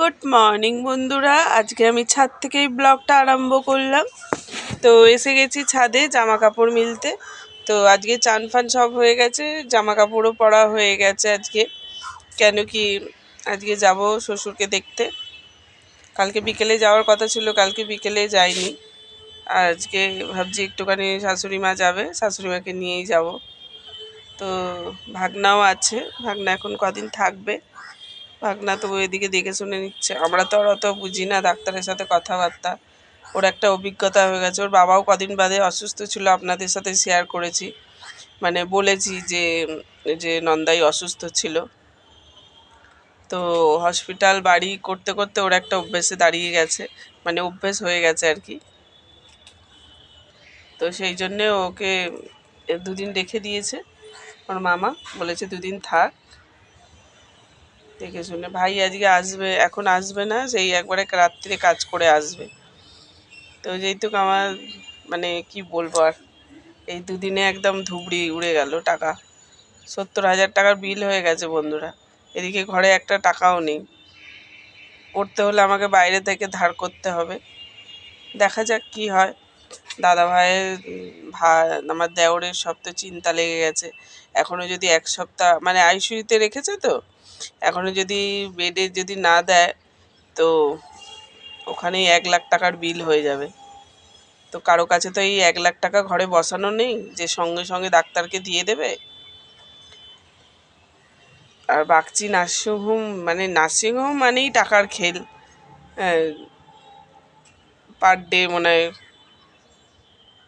Good morning বন্ধুরা। আজকে আমি ছাদ থেকেই ব্লগটা আরম্ভ করলাম। তো এসে গেছি ছাদে জামা কাপড় মিলতে। তো আজকে চান ফান সব হয়ে গেছে জামা কাপড়ও পরা হয়ে গেছে আজকে। কেন কি আজকে যাব শ্বশুরকে দেখতে। কালকে বিকেলে যাওয়ার কথা ছিল, কালকে বিকেলে যাইনি। আজকে ভাবছি একটুখানি শাশুড়ি মা যাবে শাশুড়ি মাকে নিয়েই যাব। তো ভাগনাও আছে, ভাগনা এখন কদিন থাকবে। ভাগনা তো এদিকে দেখে শুনে নিচ্ছে। আমরা তো আর অত বুঝি না ডাক্তারের সাথে কথাবার্তা। ওর একটা অভিজ্ঞতা হয়ে গেছে। ওর বাবাও কদিন বাদে অসুস্থ ছিল। আপনাদের সাথে শেয়ার করেছি। মানে বলেছি যে যে নন্দাই অসুস্থ ছিল। তো হসপিটাল বাড়ি করতে করতে ওর একটা অভ্যেসে দাঁড়িয়ে গেছে। মানে অভ্যেস হয়ে গেছে আর কি। তো সেই জন্যে ওকে দুদিন রেখে দিয়েছে। ওর মামা বলেছে দুদিন থাক। দেখে শুনে, ভাই, আজকে আসবে, এখন আসবে না, সেই একবারে রাত্রিরে কাজ করে আসবে। তো যেহেতু আমার মানে কি বলব আর, এই দুদিনে একদম ধুবড়ি উড়ে গেল টাকা। সত্তর হাজার টাকার বিল হয়ে গেছে বন্ধুরা। এদিকে ঘরে একটা টাকাও নেই। করতে হলে আমাকে বাইরে থেকে ধার করতে হবে। দেখা যাক কি হয়। দাদা ভাইয়ের ভাই, আমার দেওরের সব তো চিন্তা লেগে গেছে। এখনও যদি এক সপ্তাহ মানে আইসিউতে রেখেছে তো, এখনও যদি বেডে যদি না দেয়, তো ওখানেই এক লাখ টাকার বিল হয়ে যাবে। তো কারও কাছে তো এই এক লাখ টাকা ঘরে বসানো নেই, যে সঙ্গে সঙ্গে ডাক্তারকে দিয়ে দেবে? আর বাগচি নার্সিংহোম মানে নার্সিংহোম মানেই টাকার খেল। পার ডে মনে হয়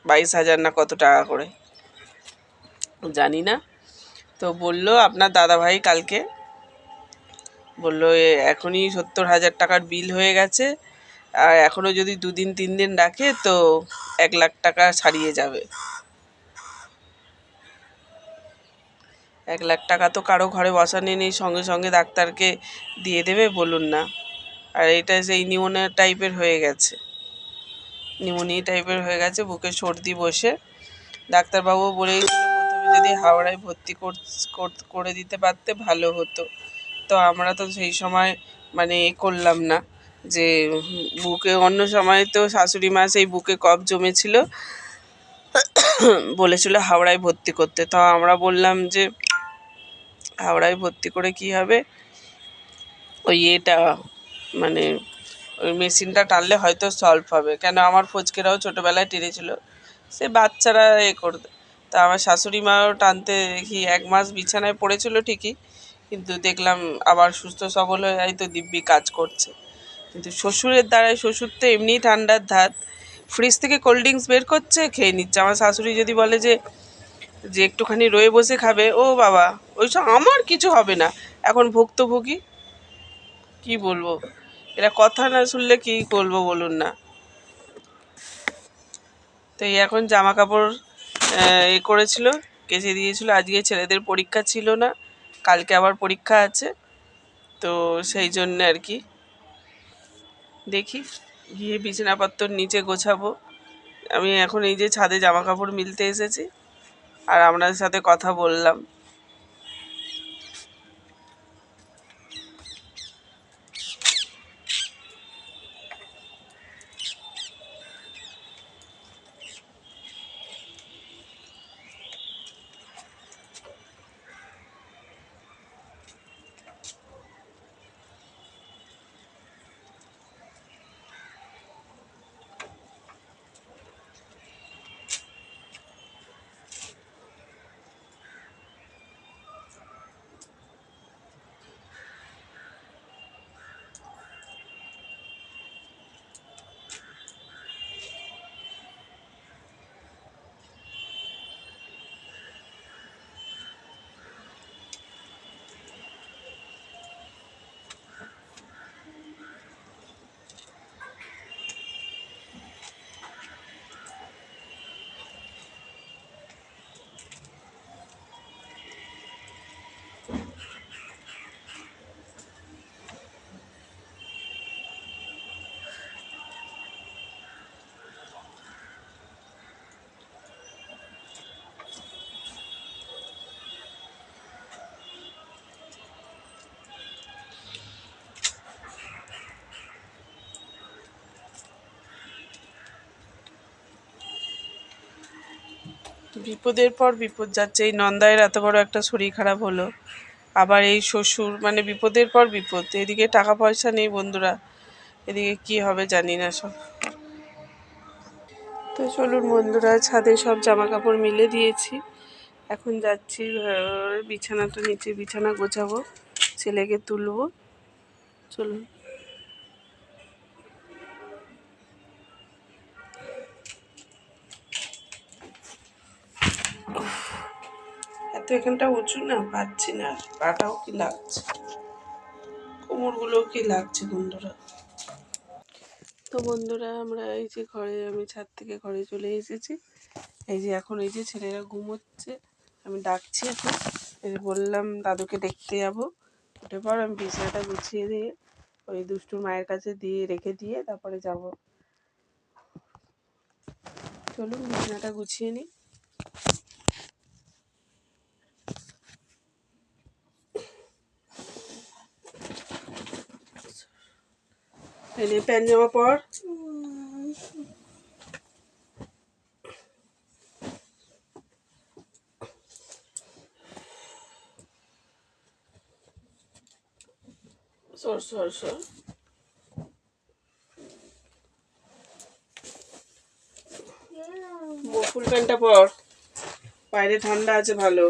বাইশ হাজার না কত টাকা করে? জানি না। তো বলল আপনার দাদাভাই কালকে বলল এখনই সত্তর হাজার টাকার বিল হয়ে গেছে। আর এখনও যদি দুদিন তিন দিন রাখে তো এক লাখ টাকা ছাড়িয়ে যাবে। এক লাখ টাকা তো কারও ঘরে বসানি নেই, সঙ্গে সঙ্গে ডাক্তারকে দিয়ে দেবে, বলুন না। আর এটা সেই নিউমোনিয়া টাইপের হয়ে গেছে। নিউমোনিয়া টাইপের হয়ে গেছে, বুকে সর্দি বসে। ডাক্তারবাবু বলেইছিল প্রথমে যদি হাওড়ায় ভর্তি করে দিতে পারতে ভালো হতো। তো আমরা তো সেই সময় মানে করলাম না যে, বুকে অন্য সময় তো শাশুড়ি মা সেই বুকে কফ জমেছিল। বলেছিল হাওড়ায় ভর্তি করতে। তো আমরা বললাম যে, হাওড়ায় ভর্তি করে কি হবে? ওই এটা মানে ওই মেশিনটা টানলে হয়তো সলভ হবে। কেন আমার ফচকেরাও ছোটোবেলায় টেনেছিল। সে বাচ্চারা এ করবে তা আমার শাশুড়ি মাও টানতে দেখি এক মাস বিছানায় পড়েছিল ঠিকই, কিন্তু দেখলাম আবার সুস্থ সবল হয়ে তো দিব্যি কাজ করছে। কিন্তু শ্বশুরের দ্বারাই শ্বশুর তো এমনিই ঠান্ডার ধাত। ফ্রিজ থেকে কোল্ড ড্রিঙ্কস বের করছে, খেয়ে নিচ্ছে। আমার শাশুড়ি যদি বলে যে যে একটুখানি রয়ে বসে খাবে, ও বাবা, ওইসব আমার কিছু হবে না। এখন ভুক্তভোগী, কি বলব? এরা কথা না শুনলে কি বলব বলুন না। তো এই এখন জামা কাপড় এ করেছিল, কেচে দিয়েছিল। আজকে ছেলেদের পরীক্ষা ছিল না, কালকে আবার পরীক্ষা আছে। তো সেই জন্য আর কি। দেখি, গিয়ে বিছানাপত্র নিচে গোছাবো। আমি এখন এই যে ছাদে জামা কাপড় মিলতে এসেছি, আর আপনাদের সাথে কথা বললাম। বিপদের পর বিপদ যাচ্ছে। এই নন্দায়ের এত বড় একটা শরীর খারাপ হলো। আবার এই শ্বশুর মানে বিপদের পর বিপদ। এদিকে টাকা পয়সা নেই বন্ধুরা। এদিকে কি হবে জানি না সব। তো চলুন বন্ধুরা ছাদে সব জামা কাপড় মিলে দিয়েছি। এখন যাচ্ছি আহ, বিছানাটা নিচে বিছানা গোছাবো ছেলেকে তুলবো। চলুন। এত এখানটা উঁচু না, পাচ্ছি না। পাটাও কি লাগছে? কোমরগুলোও কি লাগছে বন্ধুরা? তো বন্ধুরা, আমরা এই যে ঘরে, আমি ছাদ থেকে ঘরে চলে এসেছি। এই যে এখন এই যে ছেলেরা ঘুমোচ্ছে, আমি ডাকছি এখন। এই বললাম, দাদুকে দেখতে যাব। উঠে পর আমি বিছানাটা গুছিয়ে দিয়ে, ওই দুষ্টুর মায়ের কাছে দিয়ে রেখে দিয়ে তারপরে যাব। চলুন, বিছানাটা গুছিয়ে নিই। এই নে প্যান্ট জামা পর। সর সর সর। ফুল প্যান্টটা পর। বাইরে ঠান্ডা আছে ভালো।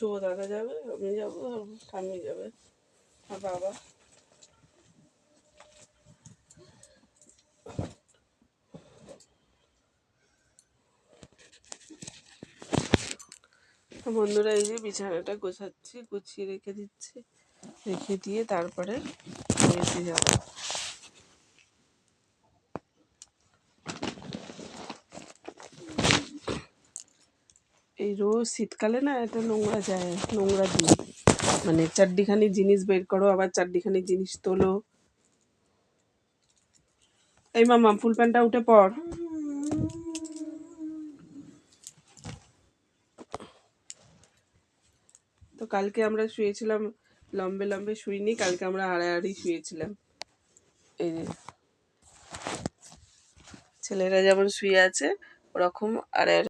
শুভ দাদা যাবে, আমি যাব, আর ঠাম্মি যাবে, আর বাবা। বন্ধুরা, এই যে বিছানাটা গোছাচ্ছি, গুছিয়ে রেখে দিচ্ছি, রেখে দিয়ে তারপরে যাব। এই রোজ শীতকালে না এটা নোংরা যায়, নোংরা দিন। মানে চারটিখানি জিনিস বের করো, আবার চারটিখানি জিনিস তোলো। এই মামা, ফুল প্যান্টটা উঠে পড়। তো কালকে আমরা শুয়েছিলাম, লম্বে লম্বে শুইনি, কালকে আমরা আড়াআড়ি শুয়েছিলাম। এই যে, ছেলেরা যেমন শুয়ে আছে, ওরকম আড়াআড়ি